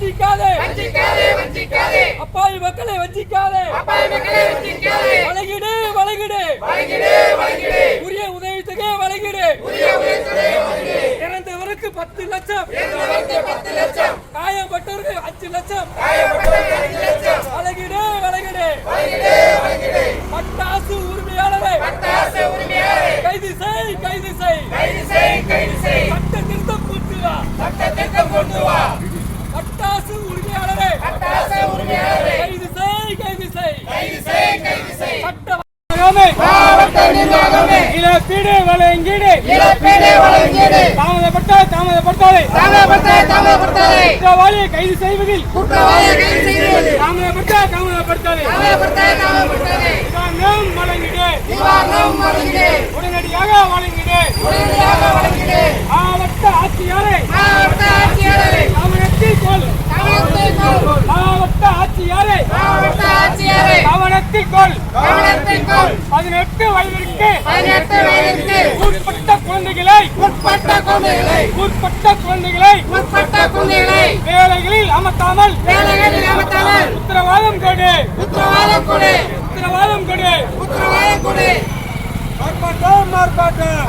வஞ்சிக்காதே. வஞ்சிக்காதே வஞ்சிக்காதே. அப்பாவி மக்களை வஞ்சிக்காதே. அப்பாவி மக்களை வஞ்சிக்காதே. வழங்கிடு வழங்கிடு. வழங்கிடு வழங்கிடு. உரிய உதவித்தொகை வழங்கிடு. புதிய உயர்த்துறை வழங்கிடு. இறந்தவருக்கு பத்து லட்சம். வழங்காமை மாவட்ட நிர்வாகமே. இழப்பீடு வழங்கீடு. இழப்பீடு வழங்கிடு. தாமதப்பட்ட தாமதப்படுத்தாதே. தாமதப்படுத்த தாமதப்படுத்தாதே. குற்றவாளியை கைது செய்வதில். குற்றவாளியை கைது செய்வது தாமதப்பட்ட தாமதப்படுத்தாதே தாமதப்படுத்த தாமதப்படுத்தாதே நிவாரணம் வழங்கிடு நிவாரணம் வழங்கிடு உடனடியாக வழங்கிடு உடனடியாக வழங்கிடு மாவட்ட ஆட்சியாரை மாவட்ட ஆட்சியாளரை கவனத்தில் கொள் கவனத்தில் கொள் மாவட்ட ஆட்சியாரை மாவட்ட ஆட்சியாளரை கவனத்தில் கொள் கவனத்தில் கொள் பதினெட்டு வயதிற்கு பதினெட்டு வயதிற்கு உட்பட்ட குழந்தைகளை உட்பட்ட குழந்தைகளை உட்பட்ட குழந்தைகளை உட்பட்ட குழந்தைகளை வேலைகளில் அமர்த்தாமல் வேலைகளில் அமர்த்தாமல் உத்தரவாதம் கொடு. உத்தரவாதம் கொடு. உத்தரவாதம் கொடு. உத்தரவாதம் கொடு. ஆர்ப்பாட்டம்.